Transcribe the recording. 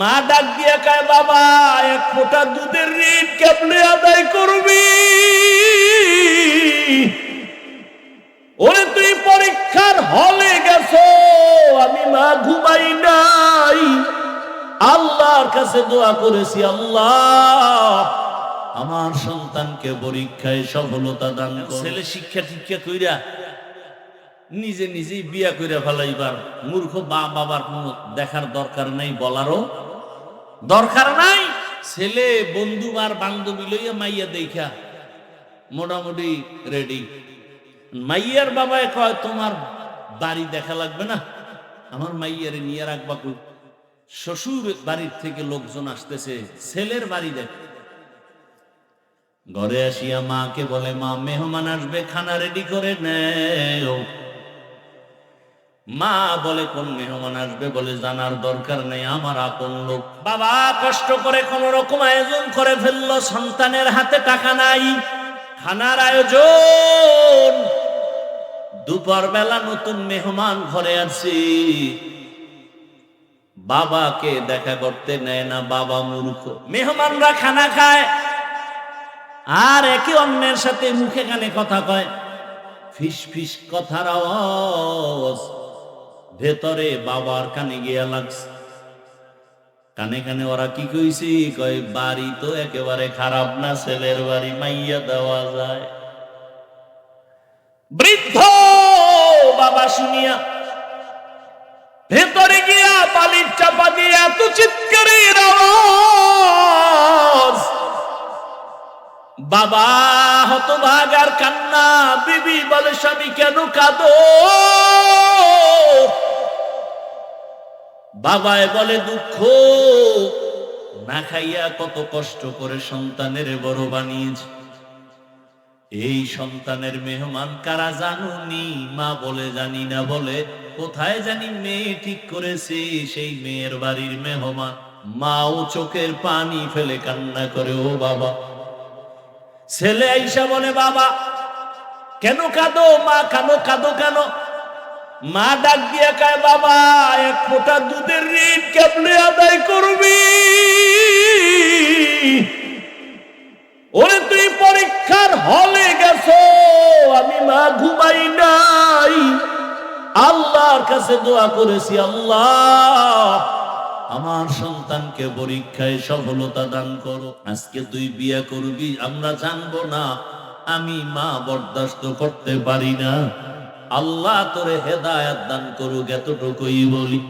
মা ডাক দিয়ে কায়, বাবা, এক ফোঁটা দুধের ঋণ কেমনে আদায় করবি ওরে, তুই পরীক্ষার হলে গেছো, আমি মা ঘুমাই নাই আল্লাহর কাছে দোয়া করেছি, আল্লাহ, আমার সন্তানকে পরীক্ষায় সফলতা দান করো। ছেলে শিক্ষা টিক্ষা কইরা নিজে নিজেই বিয়া কইরা ফেলাইবার মূর্খ বা বাবার কোনো দেখার দরকার নাই বলারও দরকার নাই। ছেলে, বন্ধু আর বান্ধবী লইয়া মাইয়া দেখা মোটামুটি রেডি মাইয়ার বাবায় কয়, তোমার বাড়ি দেখা লাগবে না? আমার মাইয়ারে নিয়ে রাখবা শ্বশুর বাড়ির থেকে লোকজন আসতেছে। ছেলের বাড়ি দেখ। ঘরে আসিয়া মাকে বলে, মা, মেহমান আসবে, খানা রেডি করে নেও মা বলে কোন মেহমান আসবে বলে জানার দরকার নেই, আমার আপন লোক। বাবা, কষ্ট করে কোন রকম আয়োজন করে ফেলল, সন্তানের হাতে টাকা নাই। খানার আয়োজন। দুপুর বেলা নতুন মেহমান ঘরে আসি বাবাকে দেখা করতে নেয় না, বাবা মূর্খ। মেহমানরা খানা খায়, আর একে অন্যের সাথে মুখে কানে কথা কয়। ফিস ফিস কথার আওয়াজ। ভেতরে বাবার কানে গিয়া লাগছে। কানে কানে ওরা কি কইছি? কয়, বাড়ি তো একেবারে খারাপ না, ছেলের বাড়ি মাইয়া দেওয়া যায়। বৃদ্ধ বাবা শুনিয়া ভেতরে গিয়া বালির চাপা দিয়ে এত চিৎকারের আওয়াজ। বাবা হতভাগার কান্না, বিবি বলে, স্বামী কেন কাঁদো? বাবায় বলে, দুঃখ, না খাইয়া কত কষ্ট করে সন্তানের বড় বানিয়েছে। এই সন্তানের মেহমান কারা জানুনি? মা বলে, জানি না। বলে, কোথায় জানি মেয়ে ঠিক করেছে, সেই মেয়ের বাড়ির মেহমান। মাও চোখের পানি ফেলে কান্না করে, ও বাবা ছেলে আইসা বলে, বাবা, কেন কাঁদো? মা কানো কাঁদো কেন? মা ডাক দিয়ে কায়, বাবা, এক ফোঁটা দুধের ঋণ কেমনে আদায় করবি? ওরে, তুই পরীক্ষার হলে গেছো, আমি মা ঘুমাই নাই। আল্লাহর কাছে দোয়া করেছি, আল্লাহ। আমার সন্তানকে পরীক্ষায় সফলতা দান করো। আজকে তুই বিয়ে করবি, আমরা জানব না। আমি মা বরদাস্ত করতে পারি না। আল্লাহ তোরে হেদায়াত দান করুক, এতটুকুই বলি।